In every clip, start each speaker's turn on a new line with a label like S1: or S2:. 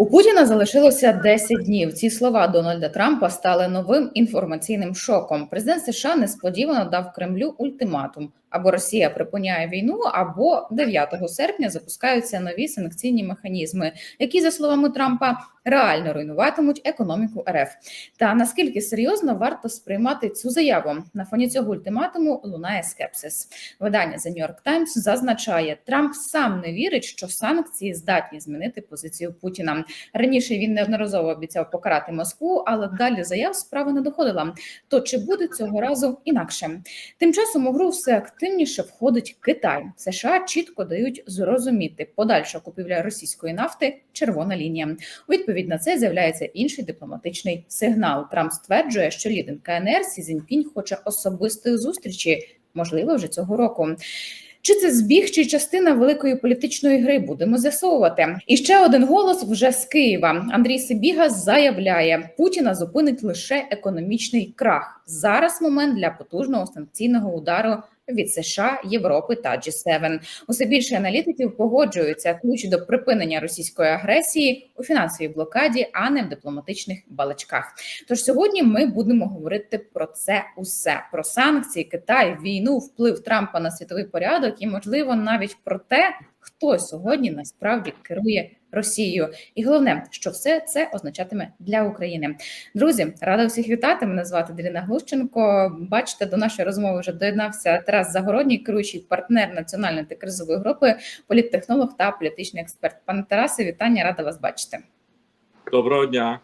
S1: У Путіна залишилося 10 днів. Ці слова Дональда Трампа стали новим інформаційним шоком. Президент США несподівано дав Кремлю ультиматум: або Росія припиняє війну, або 9 серпня запускаються нові санкційні механізми, які, за словами Трампа, реально руйнуватимуть економіку РФ. Та наскільки серйозно варто сприймати цю заяву на фоні цього ультиматуму лунає скепсис. Видання The New York Times зазначає, Трамп сам не вірить, що санкції здатні змінити позицію Путіна. Раніше він неодноразово обіцяв покарати Москву, але далі заяв справа не доходила. То чи буде цього разу інакше? Тим часом у гру все активніше входить Китай. США чітко дають зрозуміти, подальша купівля російської нафти червона лінія. У відповідь на це з'являється інший дипломатичний сигнал. Трамп стверджує, що лідер КНР Сі Цзіньпінь хоче особистої зустрічі, можливо, вже цього року. Чи це збіг, чи частина великої політичної гри будемо з'ясовувати? І ще один голос вже з Києва. Андрій Сибіга заявляє, Путіна зупинить лише економічний крах. Зараз момент для потужного санкційного удару від США, Європи та G7. Усе більше аналітиків погоджуються ключ до припинення російської агресії у фінансовій блокаді, а не в дипломатичних балачках. Тож сьогодні ми будемо говорити про це усе: про санкції, Китай, війну, вплив Трампа на світовий порядок і, можливо, навіть про те, хто сьогодні насправді керує Росією, і головне, що все це означатиме для України. Друзі, рада всіх вітати. Мене звати Дарина Глущенко. Бачите, до нашої розмови вже доєднався Тарас Загородній, керуючий партнер національної антикризової групи, політтехнолог та політичний експерт. Пане Тарасе, вітання, рада вас бачити.
S2: Доброго дня.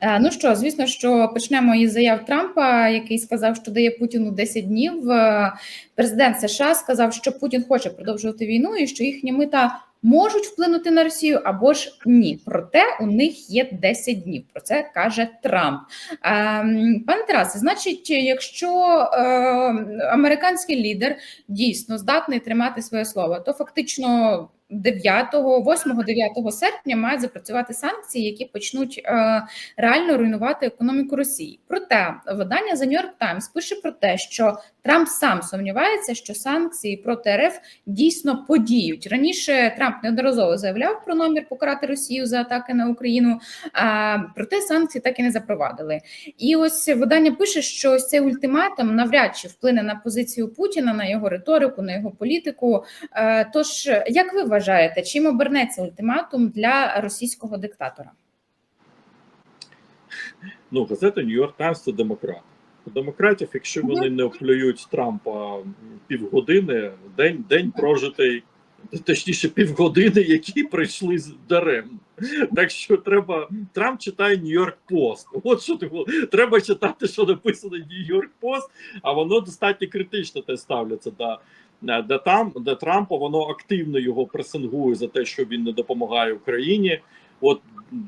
S1: Е, Ну що, звісно, що почнемо із заяв Трампа, який сказав, що дає Путіну 10 днів. Е, Президент США сказав, що Путін хоче продовжувати війну і що їхні мита можуть вплинути на Росію або ж ні. Проте у них є 10 днів. Про це каже Трамп. Ем, Пане Тарасе, значить, якщо е, американський лідер дійсно здатний тримати своє слово, то фактично. 9, 8-9 серпня мають запрацювати санкції, які почнуть е, реально руйнувати економіку Росії. Проте видання The New York Times пише про те, що Трамп сам сумнівається, що санкції проти РФ дійсно подіють. Раніше Трамп неодноразово заявляв про намір покарати Росію за атаки на Україну, а проте санкції так і не запровадили. І ось видання пише, що ось цей ультиматум навряд чи вплине на позицію Путіна, на його риторику, на його політику. Е, Тож, як ви вважаєте, чим обернеться ультиматум для російського диктатора?
S2: Ну, газета Нью-Йорк Таймс це демократ. Демократів, якщо вони не оплюють Трампа півгодини, день день прожитий, точніше, півгодини, які прийшли з дарем. Так що треба. Трамп читає Нью-Йорк Пост. От що ти треба читати, що написано Нью-Йорк Пост, а воно достатньо критично те ставляться до. Де там, де Трампа воно активно його пресингує за те, що він не допомагає Україні. От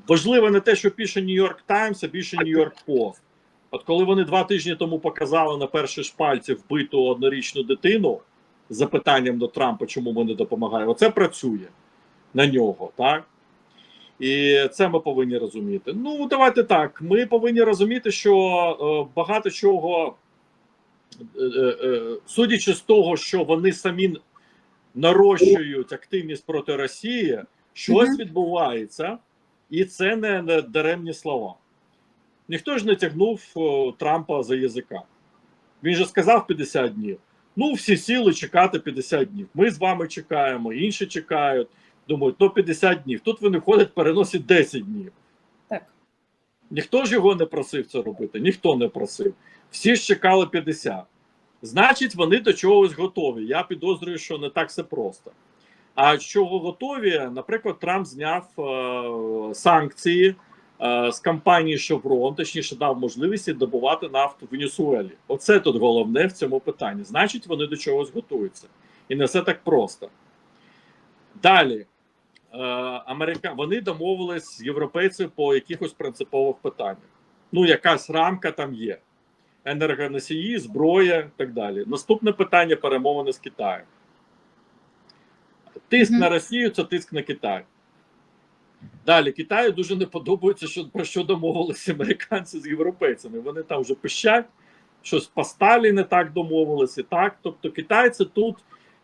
S2: важливо не те, що пише Нью-Йорк Таймс, а більше Нью-Йорк Пост. От коли вони два тижні тому показали на перші шпальці вбиту однорічну дитину з запитанням до Трампа, чому ми не допомагаємо, це працює на нього, так? І це ми повинні розуміти. Ну, давайте так. Ми повинні розуміти, що е, багато чого, е, е, судячи з того, що вони самі нарощують активність проти Росії, щось відбувається, і це не, не даремні слова. Ніхто ж не тягнув Трампа за язика. Він же сказав 50 днів. Ну, всі сіли чекати 50 днів. Ми з вами чекаємо, інші чекають. Думають, ну 50 днів. Тут вони ходять, переносять 10 днів.
S1: Так.
S2: Ніхто ж його не просив це робити, ніхто не просив. Всі ж чекали 50. Значить, вони до чогось готові. Я підозрюю, що не так все просто. А чого готові, наприклад, Трамп зняв е, санкції е, з компанії Chevron, точніше дав можливість добувати нафту в Венесуелі. Оце тут головне в цьому питанні. Значить, вони до чогось готуються. І не все так просто. Далі. Е, Америка... Вони домовились з європейцями по якихось принципових питаннях. Ну, якась рамка там є. Енергоносії, зброя і так далі. Наступне питання перемовини з Китаєм. Тиск
S1: Мгм.
S2: на Росію це тиск на Китай. Далі Китаю дуже не подобається, що про що домовилися американці з європейцями. Вони там вже пищать, щось по Сталі не так домовилися. Так, тобто китайці тут,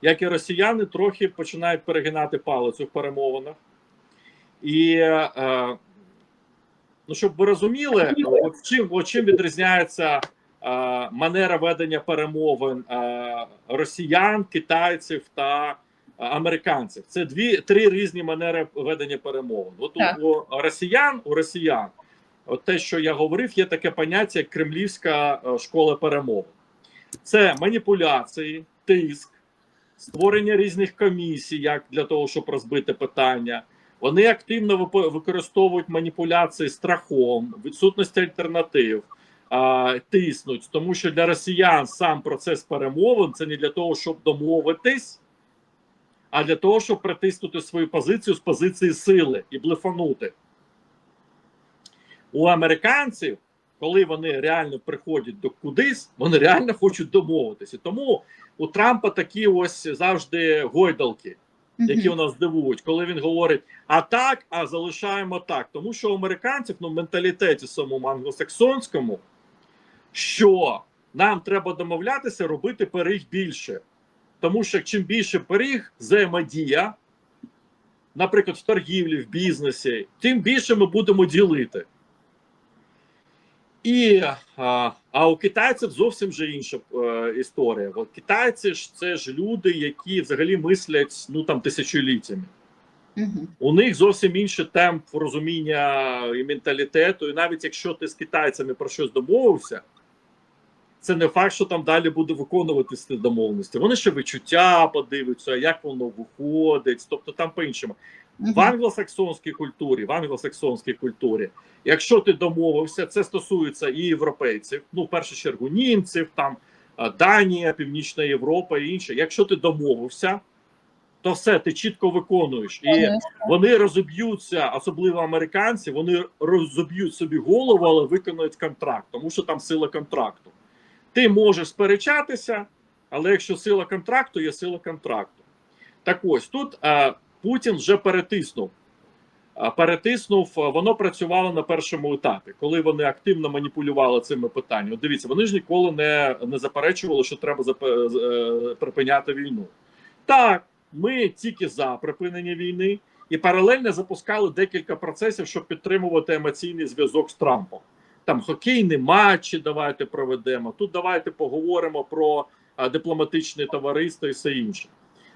S2: як і росіяни, трохи починають перегинати палицю в перемовинах. І е, ну, щоб ви розуміли, от чим, от чим відрізняється манера ведення перемовин росіян, китайців та американців. Це дві три різні манери ведення перемовин. От
S1: Так.
S2: у, у росіян, у росіян, от те, що я говорив, є таке поняття як кремлівська е, школа перемовин. Це маніпуляції, тиск, створення різних комісій, як для того, щоб розбити питання. Вони активно використовують маніпуляції страхом, відсутність альтернатив, а, тиснуть, тому що для росіян сам процес перемовин це не для того, щоб домовитись, а для того, щоб притиснути свою позицію з позиції сили і блефанути. У американців, коли вони реально приходять до кудись, вони реально хочуть домовитися. Тому у Трампа такі ось завжди гойдалки які у нас дивують, коли він говорить а так, а залишаємо так. Тому що у американців ну, в менталітеті самому англосаксонському, що нам треба домовлятися робити пиріг більше. Тому що чим більше пиріг, взаємодія, наприклад, в торгівлі, в бізнесі, тим більше ми будемо ділити. І а, а у китайців зовсім же інша е, історія. От китайці ж це ж люди, які взагалі мислять ну там тисячоліттями.
S1: Мгм.
S2: У них зовсім інший темп розуміння і менталітету. І навіть якщо ти з китайцями про щось домовився, це не факт, що там далі буде виконуватися ці домовленості. Вони ще відчуття подивляться, як воно виходить, тобто там по-іншому.
S1: Мгм.
S2: В англосаксонській культурі, в англосаксонській культурі, якщо ти домовився, це стосується і європейців, ну в першу чергу німців, там Данія, Північна Європа і інше. Якщо ти домовився, то все ти чітко виконуєш. І вони розоб'ються, особливо американці, вони розоб'ють собі голову, але виконують контракт, тому що там сила контракту. Ти можеш сперечатися, але якщо сила контракту, є сила контракту. Так ось тут е, Путін вже перетиснув. Е, Перетиснув, е, воно працювало на першому етапі, коли вони активно маніпулювали цими питаннями. Дивіться, вони ж ніколи не, не заперечували, що треба запе- з- е, припиняти війну. Так, ми тільки за припинення війни і паралельно запускали декілька процесів, щоб підтримувати емоційний зв'язок з Трампом. Там хокейні матчі давайте проведемо. Тут давайте поговоримо про дипломатичне товариство і все інше.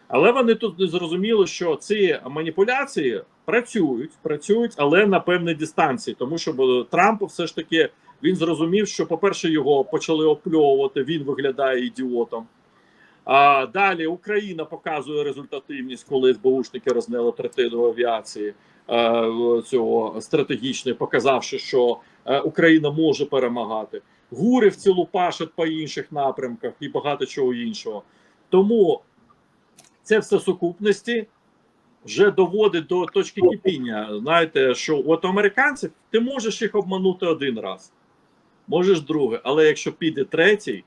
S2: Але вони тут не зрозуміли, що ці маніпуляції працюють, працюють, але на певній дистанції, тому що Трамп все ж таки він зрозумів, що, по-перше, його почали опльовувати, він виглядає ідіотом. А далі Україна показує результативність, коли СБУшники рознели третину авіації цього стратегічної, показавши, що Україна може перемагати. Гурівці лупашать по інших напрямках і багато чого іншого. Тому це все сукупності вже доводить до точки кипіння. Знаєте, що от американців ти можеш їх обманути один раз, можеш другий, але якщо піде третій,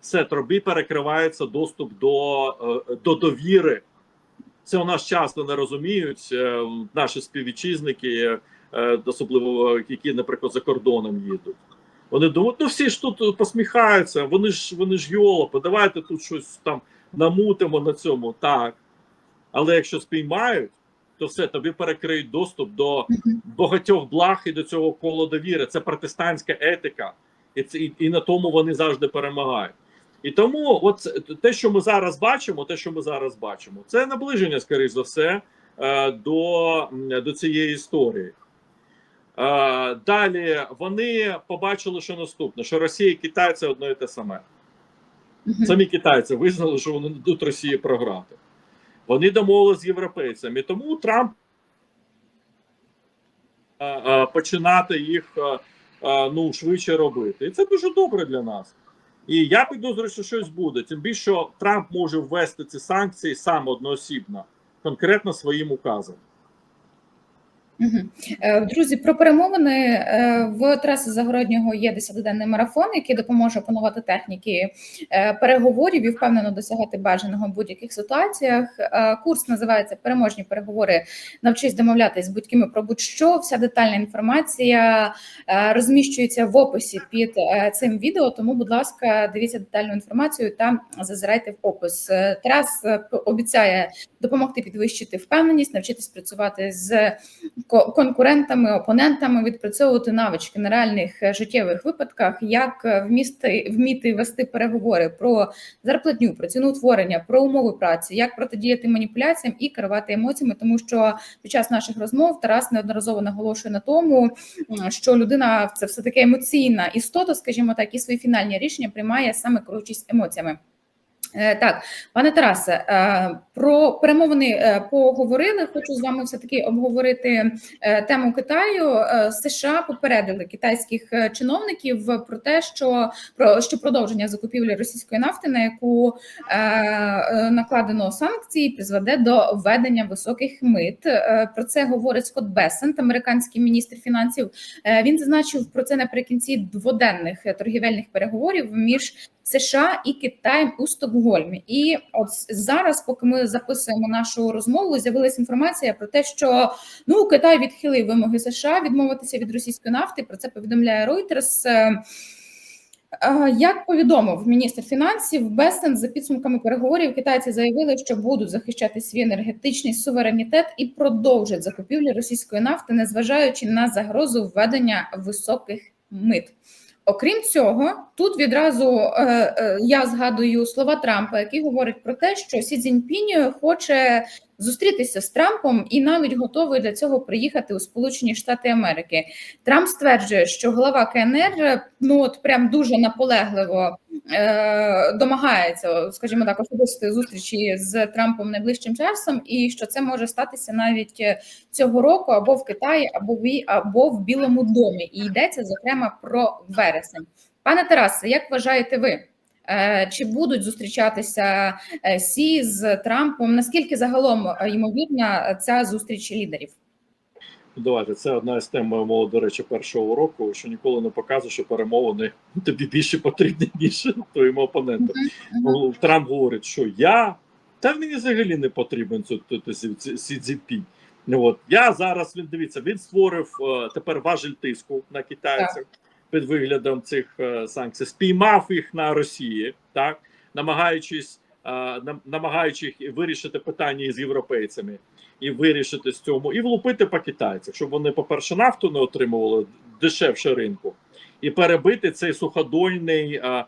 S2: все тобі перекривається доступ до, е, до довіри. Це у нас часто не розуміють е, наші співвітчизники, е, особливо які, наприклад, за кордоном їдуть. Вони думають, ну всі ж тут посміхаються, вони ж вони ж йолопи, давайте тут щось там намутимо на цьому. Так. Але якщо спіймають, то все тобі перекриють доступ до багатьох благ і до цього кола довіри. Це протестантська етика, і, це, і, і на тому вони завжди перемагають. І тому, от те, що ми зараз бачимо, те, що ми зараз бачимо, це наближення, скоріш за все, е, до, до цієї історії. Е, Далі вони побачили, що наступне: що Росія і Китай це одно і те саме. Самі китайці визнали, що вони дадуть Росії програти. Вони домовилися з європейцями. Тому Трамп а, а, починати їх ну, швидше робити. І це дуже добре для нас. І я підозрюю, що щось буде. Тим більше Трамп може ввести ці санкції сам одноосібно, конкретно своїм указом.
S1: Е, Друзі, про перемовини Е, в траси Загороднього є 10-денний марафон, який допоможе опанувати техніки е, переговорів і впевнено досягати бажаного в будь-яких ситуаціях. Курс називається Переможні переговори. Навчись домовлятись з будь-ким про будь-що. Вся детальна інформація розміщується в описі під цим відео. Тому, будь ласка, дивіться детальну інформацію та зазирайте в опис. Тарас е, обіцяє допомогти підвищити впевненість, навчитись працювати з конкурентами, опонентами відпрацьовувати навички на реальних е, життєвих випадках, як е, вмісти вміти вести переговори про зарплатню, про ціноутворення, про умови праці, як протидіяти маніпуляціям і керувати емоціями, тому що під час наших розмов Тарас неодноразово наголошує на тому, що людина це все таки емоційна істота, скажімо так, і свої фінальні рішення приймає саме керуючись емоціями. Е, Так, пане Тарасе, е, про перемовини е, поговорили. Хочу з вами все таки обговорити тему Китаю. США попередили китайських чиновників про те, що про що продовження закупівлі російської нафти, на яку накладено санкції, призведе до введення високих мит. Про це говорить Скотт Бесент, американський міністр фінансів. Він зазначив про це наприкінці дводенних торгівельних переговорів між США і Китаєм у Стокгольмі. І от зараз, поки ми записуємо нашу розмову, з'явилася інформація про те, що ну Китай відхилив вимоги США відмовитися від російської нафти. Про це повідомляє Reuters. Е, е, Як повідомив міністр фінансів, Бесен за підсумками переговорів китайці заявили, що будуть захищати свій енергетичний суверенітет і продовжать закупівлі російської нафти, незважаючи на загрозу введення високих мит. Окрім цього, тут відразу е, е, я згадую слова Трампа, який говорить про те, що Сі Цзіньпінь хоче зустрітися з Трампом і навіть готовий для цього приїхати у Сполучені Штати Америки. Трамп стверджує, що голова КНР ну от прям дуже наполегливо е, домагається, скажімо так, особистої зустрічі з Трампом найближчим часом, і що це може статися навіть цього року або в Китаї, або в або в Білому домі. І йдеться зокрема про вересень. Пане Тарасе, як вважаєте ви? Е, Чи будуть зустрічатися е, Сі з Трампом? Наскільки загалом е, ймовірна ця зустріч лідерів?
S2: Ну, Давайте це одна з тем моєму, до речі, першого уроку, що ніколи не показує, що перемовини тобі більше потрібні, ніж твоїм опонентам. Ну, Трамп говорить, що я та мені взагалі не потрібен Сі-. Ну, От я зараз він дивіться, він створив тепер важель тиску на китайців під виглядом цих е, санкцій, спіймав їх на Росії, так намагаючись е, намагаючись вирішити питання із європейцями і вирішити з цьому, і влупити по китайцях, щоб вони, по-перше, нафту не отримували дешевше ринку, і перебити цей суходольний. е,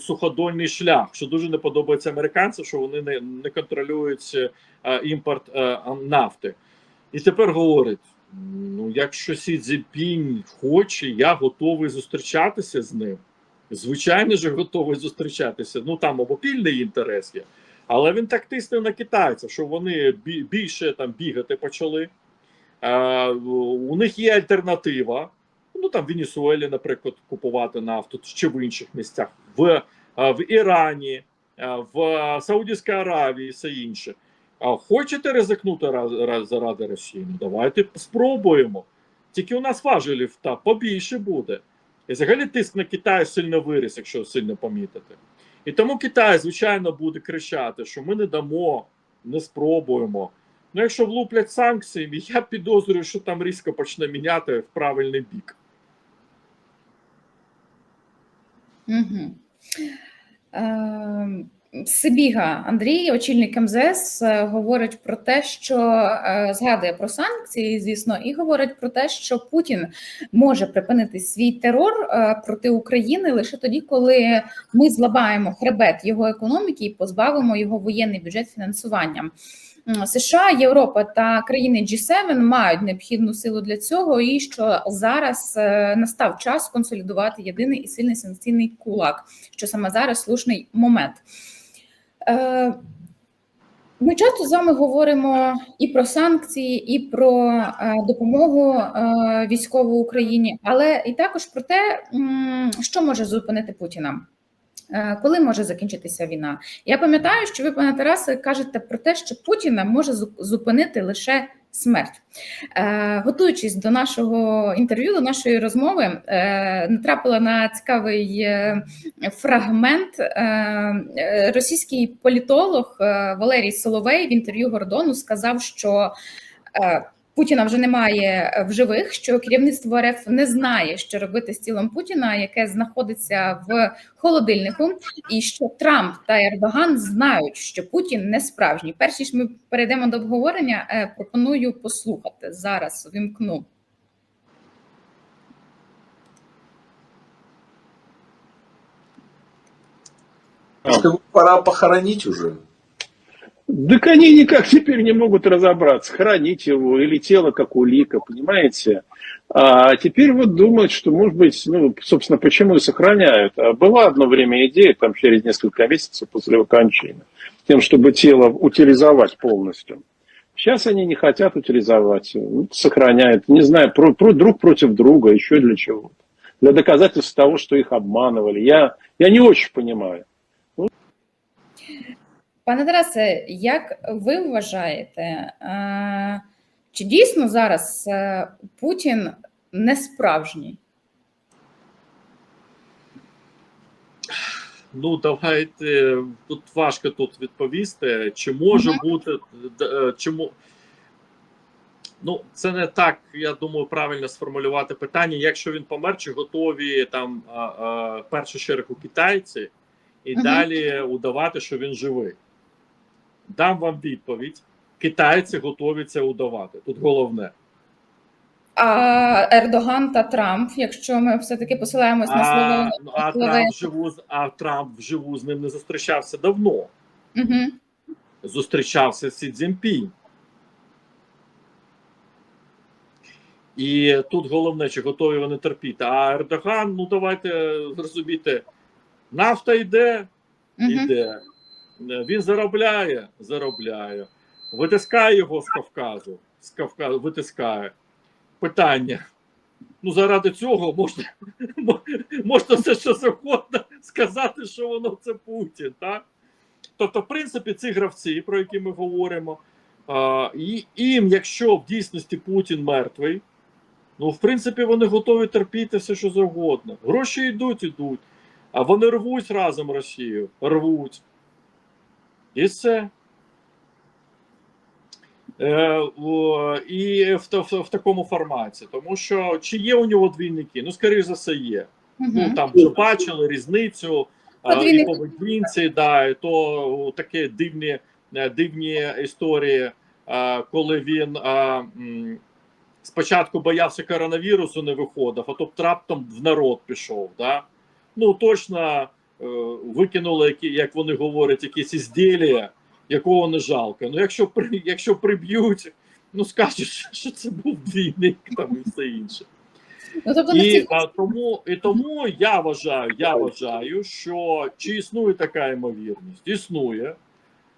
S2: суходольний шлях, що дуже не подобається американцям, що вони не, не контролюють імпорт нафти. І тепер говорить: ну, якщо Сі Цзіньпінь хоче, я готовий зустрічатися з ним. Звичайно ж, готовий зустрічатися. Ну там обопільний інтерес є. Але він так тиснув на китайців, що вони більше там бігати почали. Е, у них є альтернатива. Ну там в Венесуелі, наприклад, купувати нафту чи в інших місцях, в, в Ірані, в Саудівській Аравії, все інше. А хочете ризикнути раз, раз заради Росії? Ну давайте спробуємо. Тільки у нас важелів та побільше буде. І взагалі тиск на Китай сильно виріс, якщо сильно помітити. І тому Китай, звичайно, буде кричати, що ми не дамо, не спробуємо. Ну, якщо влуплять санкції, я підозрюю, що там різко почне міняти в правильний бік.
S1: Угу. Сибіга Андрій, очільник МЗС, е, говорить про те, що е, згадує про санкції, звісно, і говорить про те, що Путін може припинити свій терор е, проти України лише тоді, коли ми зламаємо хребет його економіки і позбавимо його воєнний бюджет фінансуванням. США, Європа та країни G7 мають необхідну силу для цього, і що зараз настав час консолідувати єдиний і сильний санкційний кулак, що саме зараз слушний момент. Е, Ми часто з вами говоримо і про санкції, і про е, допомогу е, військову Україні, але і також про те, що може зупинити Путіна. Коли може закінчитися війна? Я пам'ятаю, що ви, пане Тарасе, кажете про те, що Путіна може зупинити лише смерть. Е, Готуючись до нашого інтерв'ю, до нашої розмови, е, натрапила на цікавий е, фрагмент. Е, Російський політолог е, Валерій Соловей в інтерв'ю Гордону сказав, що е, Путіна вже немає е, в живих, що керівництво РФ не знає, що робити з тілом Путіна, яке знаходиться в холодильнику, і що Трамп та Ердоган знають, що Путін не справжній. Перш ніж ми перейдемо до обговорення, е, пропоную послухати зараз. Вімкну.
S3: Пора похоронить уже?
S4: Так они никак теперь не могут разобраться, хранить его или тело как улика, понимаете? А теперь вот думают, что, может быть, ну, собственно, почему и сохраняют. А была одно время идея, там, через несколько месяцев после его кончины, тем, чтобы тело утилизовать полностью. Сейчас они не хотят утилизовать, ну, сохраняют, не знаю, про, про- друг против друга, еще для чего-то. Для доказательства того, что их обманывали. Я, я не очень понимаю.
S1: Пане Тарасе, як ви вважаєте, е, чи дійсно зараз е, Путін не справжній?
S2: Ну, давайте тут важко тут відповісти. Чи може
S1: Мгм.
S2: бути е, чому? Ну, це не так, я думаю, правильно сформулювати питання. Якщо він помер, чи готові там першу чергу китайці і
S1: Мгм.
S2: далі удавати, що він живий? Дам вам відповідь. Китайці готові це удавати. Тут головне.
S1: А Ердоган та Трамп, якщо ми все-таки посилаємось на
S2: А,
S1: слово
S2: ну, а Трамп вживу а Трамп вживу з ним не зустрічався давно.
S1: Угу.
S2: зустрічався з Сі Цзіньпінь. І тут головне, чи готові вони терпіти. А Ердоган, ну давайте розумієте, нафта йде,
S1: Угу.
S2: Йде. Він заробляє, заробляє. Витискає його з Кавказу. З Кавказу витискає. Питання. Ну, заради цього можна, можна все, що завгодно сказати, що воно це Путін, так? Тобто, в принципі, ці гравці, про які ми говоримо, а, і, їм, якщо в дійсності Путін мертвий, ну, в принципі, вони готові терпіти все, що завгодно. Гроші йдуть, йдуть. А вони рвуть разом Росію, рвуть. І все. Е, і в, в, в такому форматі. Тому що чи є у нього двійники? Ну, скоріш за все, є. Ну там вже бачили різницю а, і поведінці, да, і то такі дивні, е, дивні історії, коли він спочатку боявся коронавірусу, не виходив, а то раптом в народ пішов. Да? Ну точно е, викинули, які, як вони говорять, якісь ізділля, якого не жалко. Ну, якщо при- якщо приб'ють, ну скажеш, що це був двійник там і все інше.
S1: Ну, тобто
S2: І а, тому, і тому я вважаю, я вважаю, що чи існує така ймовірність? Існує.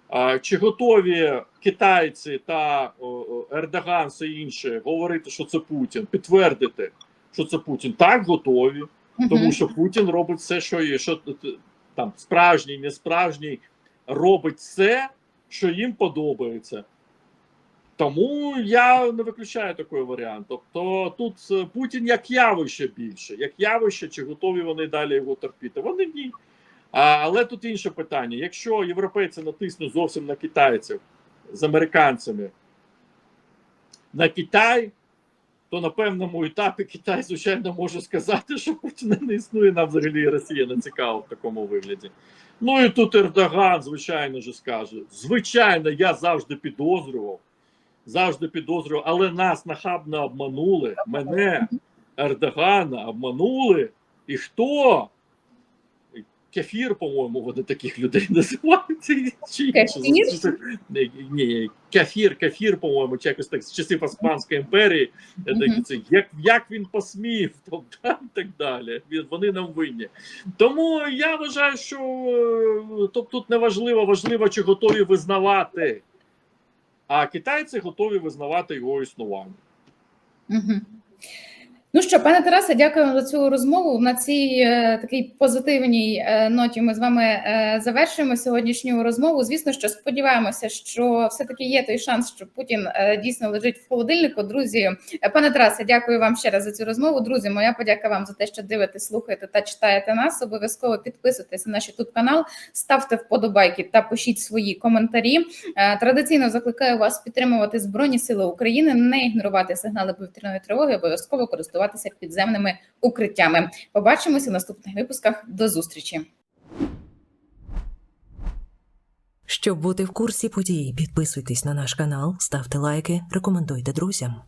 S2: А, чи готові китайці та о, Ердоган все інше говорити, що це Путін, підтвердити, що це Путін? Так, готові, тому що Путін робить все, що є, що т- т- там справжній, не справжній, робить все, що їм подобається. Тому я не виключаю такий варіант. Тобто тут е, Путін як явище більше, як явище, чи готові вони далі його терпіти? Вони ні. А, але тут інше питання: якщо європейці натиснуть зовсім на китайців з американцями на Китай, то на певному етапі Китай, звичайно, може сказати, що Путіна не існує, нам взагалі Росія не цікава в такому вигляді. Ну і тут Ердоган, звичайно ж, скаже: звичайно, я завжди підозрював, завжди підозрював, але нас нахабно обманули. Мене, Ердогана, обманули. І хто? Кефір, по-моєму, вони таких людей називають. Чи.
S1: Кефір?
S2: Ні, кефір, кефір, по-моєму, чи якось так з часів Османської імперії.
S1: Мгм.
S2: Так, це, як, як він посмів, тобто, і так далі. Вони нам винні. Тому я вважаю, що тобто, тут не важливо, важливо, чи готові визнавати. А китайці готові визнавати його існування.
S1: Мгм. Ну що, пане Тарасе, дякую за цю розмову. На цій е, такій позитивній е, ноті ми з вами е, завершуємо сьогоднішню розмову. Звісно, що сподіваємося, що все таки є той шанс, що Путін е, дійсно лежить в холодильнику. Друзі, Е, пане Тарасе, дякую вам ще раз за цю розмову. Друзі, моя подяка вам за те, що дивитесь, слухаєте та читаєте нас. Обов'язково підписуйтесь на наш YouTube канал, ставте вподобайки та пишіть свої коментарі. Е, Традиційно закликаю вас підтримувати Збройні Сили України, не ігнорувати сигнали повітряної тривоги, обов'язково користуватися підземними укриттями. Побачимося в наступних випусках. До зустрічі.
S5: Щоб бути в курсі подій, підписуйтесь на наш канал, ставте лайки, рекомендуйте друзям.